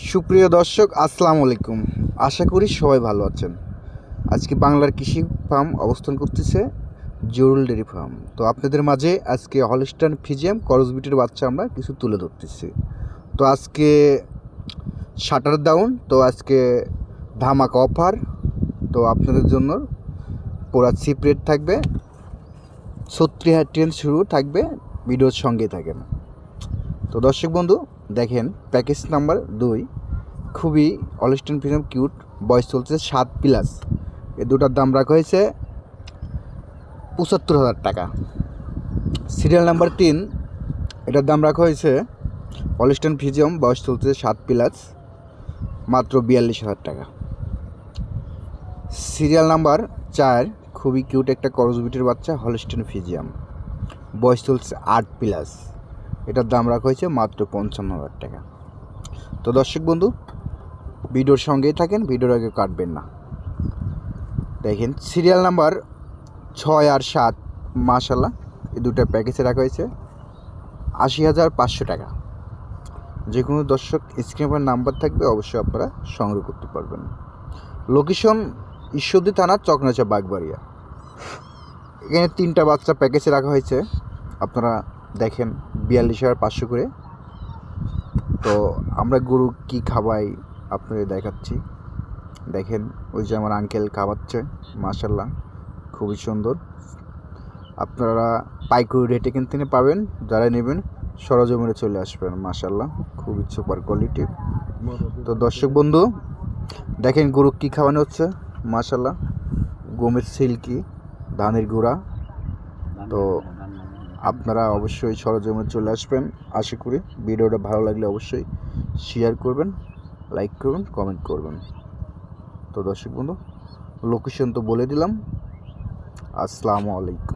সুপ্রিয় দর্শক, আসসালামু আলাইকুম। আশা করি সবাই ভালো আছেন। আজকে বাংলার কৃষি ফার্ম অবস্থান করতেছে জরুল ডেরি ফার্ম। তো আপনাদের মাঝে আজকে হলিস্টান ফিজিয়াম করসবিটের বাচ্চা আমরা কিছু তুলে ধরতেছি। তো আজকে শাটার ডাউন, তো আজকে ধামাকা অফার। তো আপনাদের জন্য পুরা চিপ রেট থাকবে, ছত্রিশ হাজার ট্রেন শুরু থাকবে, ভিডিওর সঙ্গে থাকেন। তো দর্শক বন্ধু দেখেন প্যাকেজ নাম্বার দুই, খুবই অলিস্টন ফিল্ম কিউট বয়স চলছে সাত প্লাস এ দুটার দাম রাখা হয়েছে পঁচাত্তর হাজার টাকা। সিরিয়াল নাম্বার তিন, এটার দাম রাখা হয়েছে অলিস্টন ফিজিয়াম বয়স চলছে সাত প্লাস মাত্র বিয়াল্লিশ হাজার টাকা। সিরিয়াল নাম্বার চার, খুবই কিউট একটা করজবিটের বাচ্চা হলিস্টন ফিজিয়াম বয়স চলছে আট প্লাস এটার দাম রাখা হয়েছে মাত্র পঞ্চান্ন হাজার টাকা। তো দর্শক বন্ধু, ভিডিওর সঙ্গেই থাকেন, ভিডিওর আগে কাটবেন না। দেখেন, সিরিয়াল নাম্বার ছয় আর সাত মাশাল্লাহ এই দুটো প্যাকেজে রাখা হয়েছে আশি হাজার পাঁচশো টাকা। যে কোনো দর্শক স্ক্রিনের নাম্বার থাকবে, অবশ্যই আপনারা সংগ্রহ করতে পারবেন। লোকেশন ঈশ্বরদী থানা চকনাচা, বাগবাড়িয়া। এখানে তিনটা বাচ্চা প্যাকেজে রাখা হয়েছে। আপনারা দেখেন বিয়াল্লিশ হাজার পাঁচশো করে। তো আমরা গরু কি খাওয়াই আপনাদের দেখাচ্ছি। দেখেন, ওই যে আমার আঙ্কেল খাওয়াচ্ছে মাশাল্লাহ খুবই সুন্দর। আপনারা পাইকারি রেটে কিনতে পাবেন, যারা নেবেন সরজমিনে চলে আসবেন মাশাল্লাহ খুবই সুপার কোয়ালিটির তো দর্শক বন্ধু, দেখেন গরু কী খাওয়ানো হচ্ছে মাশাল্লাহ গমের সিল্কি ধানের গুঁড়া। তো আপনারা অবশ্যই সরজমে চলে আসবেন। আশা করি ভিডিওটা ভালো লাগলে অবশ্যই শেয়ার করবেন লাইক করবেন কমেন্ট করবেন। তো দর্শক বন্ধু লোকেশন তো বলে দিলাম। আসসালামু আলাইকুম।